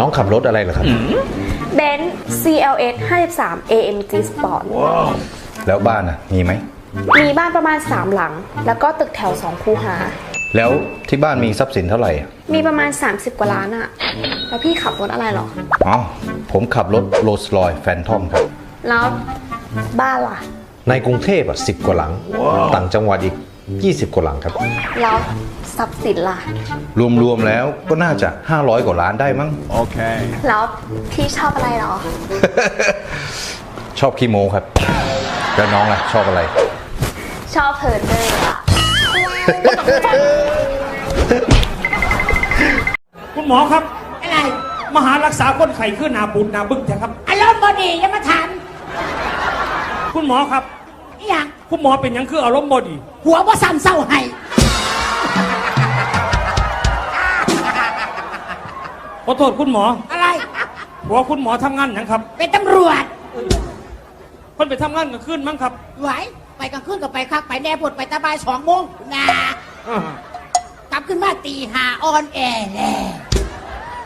น้องขับรถอะไรเหรอครับ เบนซ์ CLS 53 AMG Sport แล้วบ้านอะ มีไหม มีบ้านประมาณ 3 หลัง แล้วก็ตึกแถว 2 คูหา แล้วที่บ้านมีทรัพย์สินเท่าไหร่อะมีประมาณ 30 กว่าล้านอะแล้วพี่ขับรถอะไรเหรอ อ๋อ ผมขับรถโรลส์รอยแฟนทอมครับ แล้วบ้านล่ะ ในกรุงเทพอะสิบกว่าหลัง ต่างจังหวัดอีก 20 กว่าหลังครับ แล้วทรัพย์สินล่ะ รวมๆแล้วก็น่าจะ 500 กว่าล้านได้มั้งแล้วพี่ชอบอะไรเหรอ ชอบคีโมครับ แล้วน้องล่ะ ชอบอะไร ชอบเพลินเลยอะคุณหมอครับ อะไรมาหารักษาคนไข้ขึ้นนาบุญนาบึ้งเถอะครับอารมณ์บดีอย่ามาถามคุณหมอครับ อหย่างคุณหมอเป็นหยังคืออารมณ์บดีหัวว่าซ้ำเศร้าให้ ขอโทษคุณหมออะไร หัวคุณหมอทำงานหยังครับเป็นตำรวจเพิ่นไปทำงานกลางคืนมั้งครับไหวไปกลางคืนก็ไปคักไปแน่ปวดไปตาบายสองโมงนะอ่ากลับขึ้นมาตีหาออนแอร์แล้ว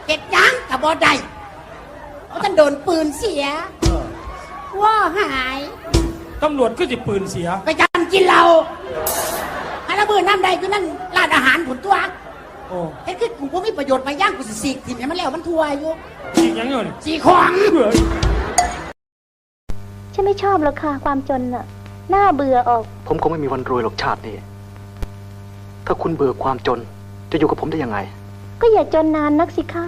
เก็ดหยังกับบอได้เอาท่านโดนปืนเสีย ว่าหาย ตำรวจคือจิปืนเสีย ไปจันกินเราฮันระเบิดน้ำใดคือนั่นร้านอาหารผลตัวโอ้เฮ็ดคือกูบ่มีประโยชน์มาย่างกูสิสีกถิ่มให้มันแล้วมันทัวอยู่ยิงหยังอยู่นี่สีของเฮ้ยฉันไม่ชอบหรอกค่ะ ความจนน่ะน่าเบื่อออก ผมคงไม่มีวันรวยหรอกชาตินี้ ถ้าคุณเบื่อความจน จะอยู่กับผมได้ยังไง ก็อย่าจนนานนักสิคะ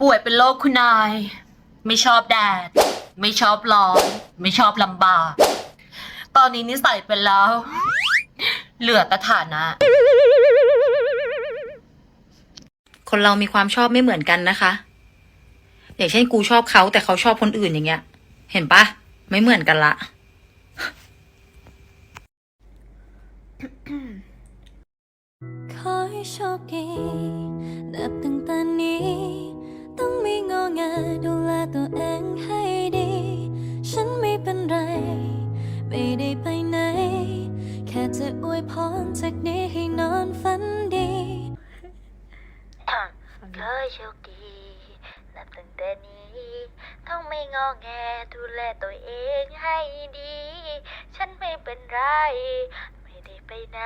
ป่วยเป็นโรคคุณนาย ไม่ชอบแดด ไม่ชอบร้อน ไม่ชอบลำบาก ตอนนี้นิสัยเป็นแล้ว เหลือแต่ฐานะ คนเรามีความชอบไม่เหมือนกันนะคะอย่างเช่นกูชอบเขาแต่เขาชอบคนอื่นอย่างเงี้ย เห็นปะไม่เหมือนกันละขอให้โชคดีนับตั้ง ไม่ได้ไปไหน แค่จะอวยพรจากนี้ให้นอนฝันดีขอให้โชคดีนับตั้งแต่นี้ ต้องไม่งอแงดูแลตัวเองให้ดี ฉันไม่เป็นไร ไม่ได้ไปไหน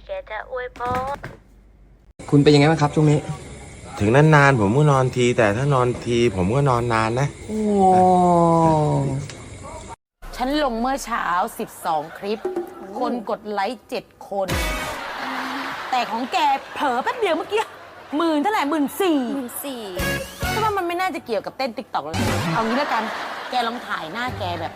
แค่จะอวยพรคุณเป็นยังไงบ้างครับช่วงนี้ ถึงนานๆผมก็นอนที แต่ถ้านอนทีผมก็นอนนานนะฉันล งเมื่อเช้า 12 คลิป คนกดไลค์7คน แต่ของแกเผลอแป๊บเดียวเมื่อกี้หมื่นเท่าไหร่หมื่นสี่หมื่นสี่เพราะว่ามันไม่น่าจะเกี่ยวกับเต้นติ๊กต็อกแล้วนะเอางี้แล้วกัน แกลองถ่ายหน้าแกแบบ